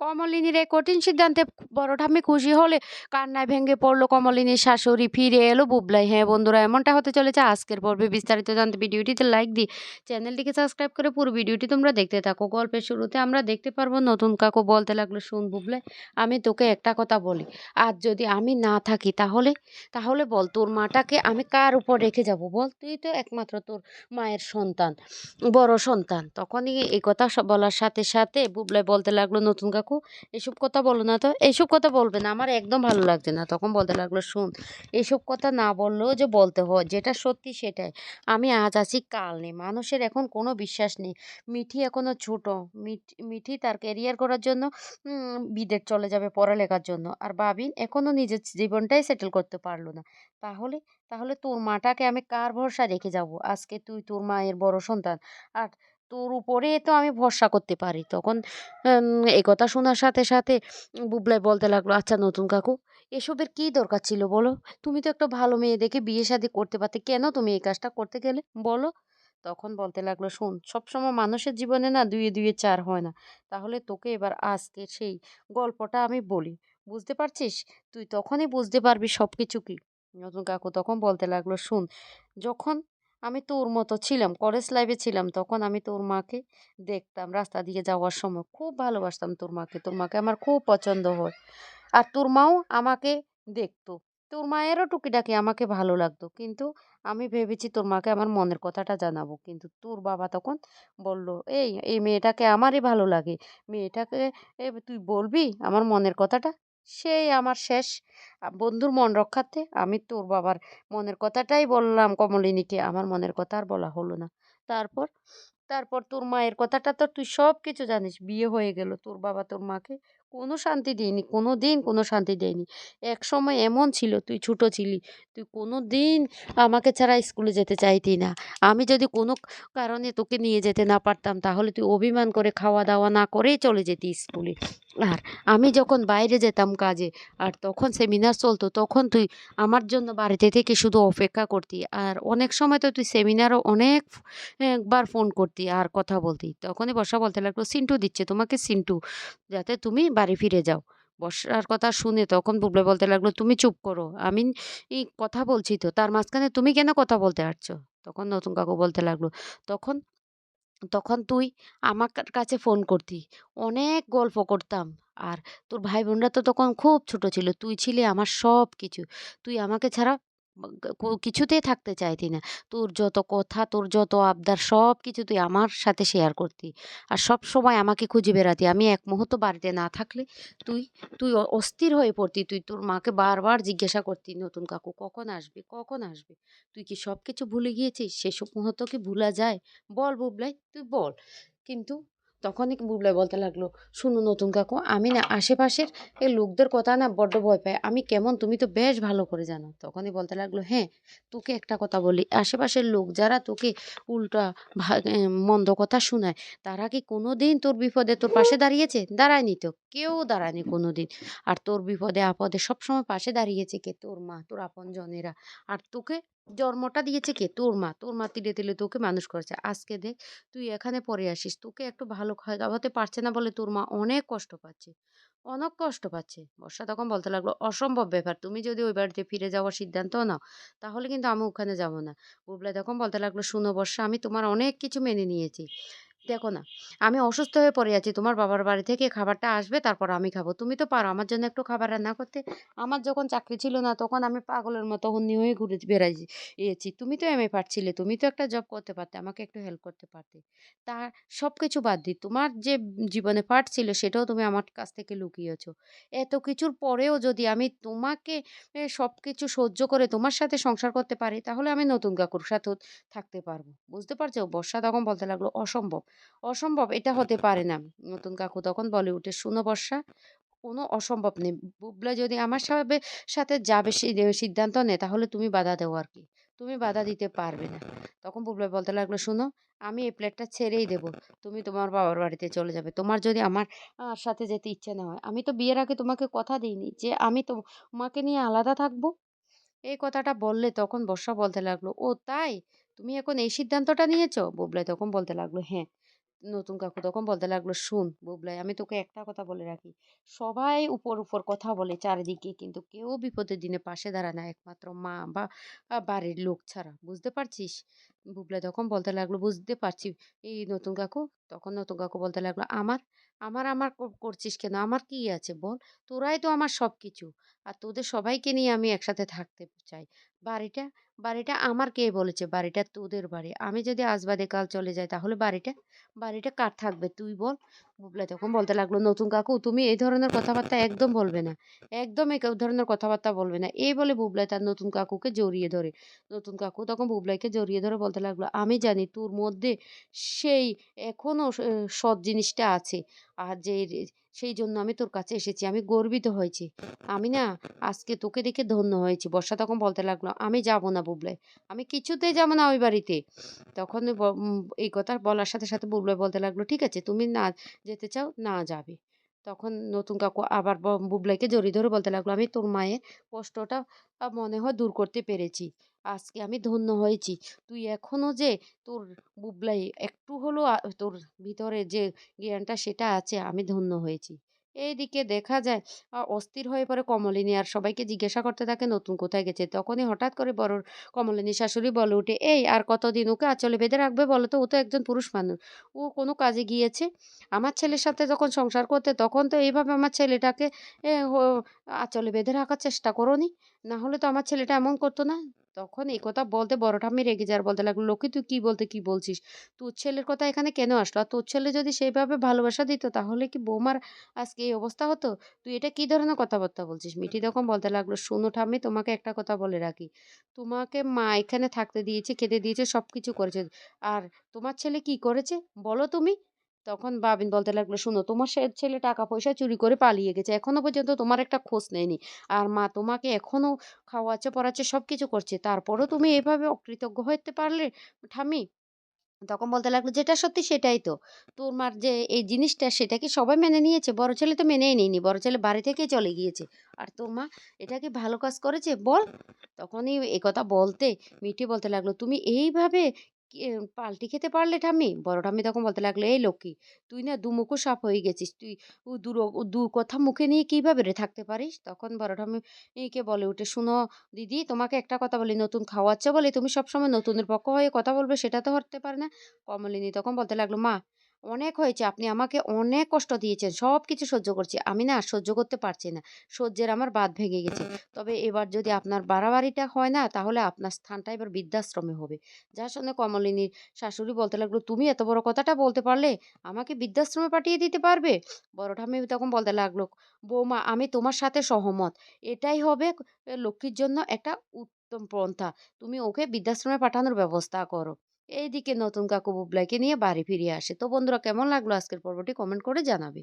কমলিনীর এই কঠিন সিদ্ধান্তে বড় ঠাম্মি খুশি হলে কান্নায় ভেঙে পড়ল কমলিনীর শাশুড়ি, ফিরে এলো বুবলাই। হ্যাঁ বন্ধুরা, এমনটা হতে চলেছে আজকের পর্বে বিস্তারিত জানতে। ভিডিওটিতে লাইক দিই চ্যানেলটিকে সাবস্ক্রাইব করে পুরো ভিডিওটি তোমরা দেখতে থাকো। গল্পের শুরুতে আমরা দেখতে পারব নতুন কাকু বলতে লাগল, শুন বুবলাই, আমি তোকে একটা কথা বলি। আর যদি আমি না থাকি তাহলে? তাহলে বল তোর মাটাকে আমি কার উপর রেখে যাব? বল, তুই তো একমাত্র তোর মায়ের সন্তান, বড় সন্তান। তখনই এই কথা বলার সাথে সাথে বুবলাই বলতে লাগল, নতুন কাকু এসব কথা বলো না তো। এইসব কথা বলবে না, আমার একদম ভালো লাগছে না। তখন বলতে লাগল, শুন, এসব কথা না বললেও যে বলতে হয়, যেটা সত্যি সেটাই। আমি আজ আছি কাল নেই। মানুষের এখন কোনো বিশ্বাস নেই। মিঠি এখনও ছোট। মিঠ- তার ক্যারিয়ার করার জন্য বিদেশ চলে যাবে পড়ালেখার জন্য। আর বাবিন এখনও নিজের জীবনটাই সেটেল করতে পারল না। তাহলে তাহলে তোর মাটাকে আমি কার ভরসা রেখে যাব? আজকে তুই তোর মায়ের বড় সন্তান। আর তোর উপরে তো আমি ভরসা করতে পারি। তখন এই কথা শোনার সাথে সাথে বুবলাই বলতে লাগল আচ্ছা নতুন কাকু, এসবের কি দরকার ছিল বলো? তুমি তো একটা ভালো মেয়ে, দেখে বিয়ে শাদী করতে পারতে। কেন তুমি এই কাজটা করতে গেলে? বলো। তখন বলতে লাগল, শোন, সবসময় মানুষের জীবনে না দুয়ে দুয়ে চার হয় না। তাহলে তোকে এবার আজকে সেই গল্পটা আমি বলি। বুঝতে পারছিস? তুই তখনই বুঝতে পারবি সব কিছু কি? নতুন কাকু তখন বলতে লাগল, শুন, যখন আমি তোর মতো ছিলাম কলেজ লাইফে ছিলাম তখন আমি তোর মাকে দেখতাম রাস্তা দিয়ে যাওয়ার সময়। খুব ভালোবাসতাম তোর মাকে তোর মাকে আমার খুব পছন্দ হয়। আর তোর মাও আমাকে দেখতো। তোর মায়েরও টুকিটাকি আমাকে ভালো লাগতো। কিন্তু আমি ভেবেছি তোর মাকে আমার মনের কথাটা জানাব। কিন্তু তোর বাবা তখন বলল, এই এই মেয়েটাকে আমারই ভালো লাগে। মেয়েটাকে তুই বলবি আমার মনের কথাটা? সেই আমার শেষ। বন্ধুর মন রক্ষাতে আমি তোর বাবার মনের কথাটাই বললাম কমলিনীকে। আমার মনের কথা আর বলা হলো না। তারপর তারপর তোর মায়ের কথাটা তো তুই সব কিছু জানিস। বিয়ে হয়ে গেল। তোর বাবা তোর মাকে কোনো শান্তি দেয়নি কোনো দিন কোনো শান্তি দেয়নি এক সময় এমন ছিল, তুই ছোট ছিলি, তুই কোনো দিন আমাকে ছাড়া স্কুলে যেতে চাইতি না। আমি যদি কোনো কারণে তোকে নিয়ে যেতে না পারতাম, তাহলে তুই অভিমান করে খাওয়া দাওয়া না করেই চলে যেতি স্কুলে। আর আমি যখন বাইরে যেতাম কাজে, আর তখন সেমিনার চলতো, তখন তুই আমার জন্য বাড়িতে থেকে শুধু অপেক্ষা করতি। আর অনেক সময় তো তুই সেমিনারও অনেক একবার ফোন করতি আর কথা বলতি। তখনই বসা বলতে লাগল, সিন্টু দিচ্ছে তোমাকে, সিন্টু। যাতে তুমি বাড়ি ফিরে যাও। বর্ষার কথা শুনে তখন বুবলাই বলতে লাগল, তুমি চুপ করো। আমি কথা বলছি তো, তার মাঝখানে তুমি কেন কথা বলতে আসছো তখন নতুন কাকু বলতে লাগল, তখন তখন তুই আমার কাছে ফোন করতি। অনেক গল্প করতাম। আর তোর ভাই বোনরা তো তখন খুব ছোট ছিল। তুই ছিলি আমার সব কিছু তুই আমাকে ছাড়া কিছুতেই থাকতে চাইতি না। তোর যত কথা, তোর যত আবদার সব কিছু তুই আমার সাথে শেয়ার করতি। আর সব সময় আমাকে খুঁজে বেড়াতি। আমি এক মুহূর্ত বাড়িতে না থাকলে তুই তুই অস্থির হয়ে পড়তি। তুই তোর মাকে বারবার জিজ্ঞাসা করতি, নতুন কাকু কখন আসবে? কখন আসবে? তুই কি সব কিছু ভুলে গিয়েছিস? সেসব মুহূর্ত কি ভুলা যায়? বল বুবলাই, তুই বল। কিন্তু তখনই বুবলাই বলতে লাগল, শুনো নতুন কাকু, আমি না আশেপাশের এই লোকদের কথা না বড্ড ভয় পাই। আমি কেমন, তুমি তো বেশ ভালো করে জানো। তখনই বলতে লাগল হ্যাঁ তোকে একটা কথা বলি। আশেপাশের লোক যারা তোকে উল্টা মন্দ কথা শোনায়, তারা কি কোনো দিন তোর বিপদে তোর পাশে দাঁড়িয়েছে? দাঁড়ায়নি তো, কেউ দাঁড়ায়নি কোনো দিন আর তোর বিপদে, আপদে সবসময় পাশে দাঁড়িয়েছে কে? তোর মা, তোর আপন জনেরা আর তোকে জন্মটা দিয়েছে কে? তোর মা। তোর মা তিলে তিলে তোকে মানুষ করেছে। আজকে দেখ, তুই এখানে পরে আসিস, তোকে একটু ভালো খাওয়াতে পারছে না বলে তোর মা অনেক কষ্ট পাচ্ছে। অনেক কষ্ট পাচ্ছে। বর্ষা তখন বলতে লাগল, অসম্ভব ব্যাপার, তুমি যদি ওই বাড়িতে ফিরে যাওয়ার সিদ্ধান্ত নাও, তাহলে কিন্তু আমি ওখানে যাব না। বুবলাই তখন বলতে লাগল, শুনো বর্ষা, আমি তোমার অনেক কিছু মেনে নিয়েছি। দেখো না, আমি অসুস্থ হয়ে পড়ে আছি তোমার বাবার বাড়ি থেকে খাবারটা আসবে, তারপর আমি খাব। তুমি তো পারো আমার জন্য একটু খাবার রান্না করতে। আমার যখন চাকরি ছিল না, তখন আমি পাগলের মতো হন্যি হয়ে ঘুরে বেড়াইছি তুমি তো এমএ পারছিলে, তুমি তো একটা জব করতে পারতে, আমাকে একটু হেল্প করতে পারতে। তা সব কিছু বাদ দিই তোমার যে জীবনে পার্ট ছিল, সেটাও তুমি আমার কাছ থেকে লুকিয়েছো। এত কিছুর পরেও যদি আমি তোমাকে সব কিছু সহ্য করে তোমার সাথে সংসার করতে পারি, তাহলে আমি নতুন কাকুর সাথেও থাকতে পারব। বুঝতে পারছ? বর্ষা তখন বলতে লাগল, অসম্ভব। অসম্ভব। এটা হতে পারে না। নতুন কাকু তখন বলে উঠে শুনো বর্ষা কোনো অসম্ভব নেই। বুবলা যদি আমার সাথে সাথে যাবে সিদ্ধান্ত নেয় তাহলে তুমি বাধা দেও আর কি। তুমি বাধা দিতে পারবে না। তখন বুবলা বলতে লাগল শুনো আমি এই প্লেটটা ছেড়েই দেবো। তুমি তোমার বাবার বাড়িতে চলে যাবে। তোমার যদি আমার সাথে যেতে ইচ্ছে না হয় আমি তো বিয়ের আগে তোমাকে কথা দিইনি যে আমি তো তোমাকে নিয়ে আলাদা থাকব? এই কথাটা বললে তখন বর্ষা বলতে লাগল ও তাই? তুমি এখন এই সিদ্ধান্তটা নিয়েছো? বুবলাই তখন বলতে লাগল হ্যাঁ। নতুন কাকু তখন বলতে লাগল, শুন বুবলাই, আমি তোকে একটা কথা বলে রাখি। সবাই উপর উপর কথা বলে চারিদিকে, কিন্তু কেউ বিপদের দিনে পাশে দাঁড়ায় না। একমাত্র মা বা বাড়ির লোক ছাড়া। বুঝতে পারছিস? বুবলাই তখন বলতে লাগল, বুঝতে পারছি। এই নতুন কাকু? তখন নতুন কাকু বলতে লাগল, আমার আমার আমার করছিস কেন? আমার কি আছে বল? তোরাই তো আমার সব কিছু আর তোদের সবাইকে নিয়ে আমি একসাথে থাকতে চাই। বাড়িটা বাড়িটা আমার কে বলেছে? বাড়িটা তোদের বাড়ি। আমি যদি আজ বাদে কাল চলে যাই তাহলে বাড়িটা বাড়িটা কার থাকবে? তুই বল। বুবলাই তখন বলতে লাগল, নতুন কাকু, তুমি এই ধরনের কথাবার্তা একদম বলবে না। একদম এই ধরনের কথাবার্তা বলবে না। এই বলে বুবলাই তার নতুন কাকুকে জড়িয়ে ধরে। নতুন কাকু তখন বুবলাইকে জড়িয়ে ধরে বলতে লাগল, আমি জানি তোর মধ্যে সেই এখনও স- সৎ জিনিসটা আছে। আর যে সেই জন্য আমি তোর কাছে এসেছি। আমি গর্বিত হয়েছি। আমি না আজকে তোকে দেখে ধন্য হয়েছি। বর্ষা তখন বলতে লাগল, আমি যাব না বুবলাই। আমি কিছুতেই যাব না ওই বাড়িতে। তখন এই কথা বলার সাথে সাথে বুবলাই বলতে লাগল, ঠিক আছে, তুমি না যেতে চাও, না যাবে। তখন নতুন কাকু আবার বুবলাইকে জড়িয়ে ধরে বলতে লাগল, আমি তোর মায়ের কষ্টটা মনে হয় দূর করতে পেরেছি। আজকে আমি ধন্য হয়েছি। তুই এখনও যে তোর বুবলাই একটু হলেও তোর ভিতরে যে জ্ঞানটা সেটা আছে, আমি ধন্য হয়েছি। এইদিকে দেখা যায় অস্থির হয়ে পড়ে কমলিনী আর সবাইকে জিজ্ঞাসা করতে থাকে, নতুন কোথায় গেছে? তখনই হঠাৎ করে বড় কমলিনী শাশুড়ি বলে উঠে এই আর কতদিন ওকে আঁচলে বেঁধে রাখবে বলো তো? ও তো একজন পুরুষ মানুষ। ও কোনো কাজে গিয়েছে? আমার ছেলের সাথে যখন সংসার করতে, তখন তো এইভাবে আমার ছেলেটাকে আঁচলে বেঁধে রাখার চেষ্টা করোনি। না হলে তো আমার ছেলেটা এমন করতো না। তখন এই কথা বলতে বড় ঠাম্মি রেগে যাওয়ার বলতে লাগল লক্ষ্মী তুই কি বলতে কি বলছিস? তোর ছেলের কথা এখানে কেন আসলো? আর তোর ছেলে যদি সেইভাবে ভালোবাসা দিত তাহলে কি বৌমার আজকে এই অবস্থা হতো? তুই এটা কি ধরনের কথাবার্তা বলছিস? মিঠি তখন বলতে লাগল, শোনো ঠাম্মি, তোমাকে একটা কথা বলে রাখি। তোমাকে মা এখানে থাকতে দিয়েছে, খেতে দিয়েছে সব কিছু করেছে। আর তোমার ছেলে কি করেছে? বলো তুমি তখন বাবিন বলতে লাগল, শুনো, তোমার সে ছেলে টাকা পয়সা চুরি করে পালিয়ে গেছে। এখনও পর্যন্ত তোমার একটা খোঁজ নেয়নি। আর মা তোমাকে এখনও খাওয়াচ্ছে, পড়াচ্ছে সব কিছু করছে। তারপরও তুমি এভাবে অকৃতজ্ঞ হতে পারলে, ঠাম্মি? তখন বলতে লাগল, যেটা সত্যি সেটাই তো। তোর মার যে এই জিনিসটা, সেটা কি সবাই মেনে নিয়েছে? বড় ছেলে তো মেনেই নিয়নি। বড় ছেলে বাড়ি থেকেই চলে গিয়েছে। আর তোর মা এটা কি ভালো কাজ করেছে? বল। তখনই কথা বলতে মিঠি বলতে লাগল, তুমি এইভাবে পাল্টি খেতে পারলে ঠাম্মি? বড় ঠাম্মি তখন বলতে লাগল, এই লক্ষ্মী, তুই না দুমুখো সাপ হয়ে গেছিস। তুই দু দু কথা মুখে নিয়ে কীভাবে রে থাকতে পারিস? তখন বড় ঠাম্মিকে বলে উঠে, শুনো দিদি, তোমাকে একটা কথা বলি, নতুন খাওয়াচ্ছে বলে? তুমি সবসময় নতুনের পক্ষ হয়ে কথা বলবে, সেটা তো হতে পারে না। কমলিনী তখন বলতে লাগল, মা অনেক হয়েছে। আপনি আমাকে অনেক কষ্ট দিয়েছেন সব কিছু সহ্য করছি। আমি না সহ্য করতে পারছি না, সহ্যের আমার বাদ ভেঙে গেছে। তবে এবার যদি আপনার বাড়াবাড়িটা হয় না, তাহলে আপনার স্থানটা এবার বৃদ্ধাশ্রমে হবে। যার সঙ্গে কমলিনীর শাশুড়ি বলতে লাগল, তুমি এত বড় কথাটা বলতে পারলে আমাকে বৃদ্ধাশ্রমে পাঠিয়ে দিতে পারবে? বড় ঠাম্মি তখন বলতে লাগল, বৌমা, আমি তোমার সাথে সহমত। এটাই হবে লক্ষ্মীর জন্য একটা উত্তম পন্থা। তুমি ওকে বৃদ্ধাশ্রমে পাঠানোর ব্যবস্থা করো। এইদিকে নতুন কাকু বুবলাইকে নিয়ে বাড়ি ফিরে আসে। তো বন্ধুরা, কেমন লাগল আজকের পর্বটি কমেন্ট করে জানাবে।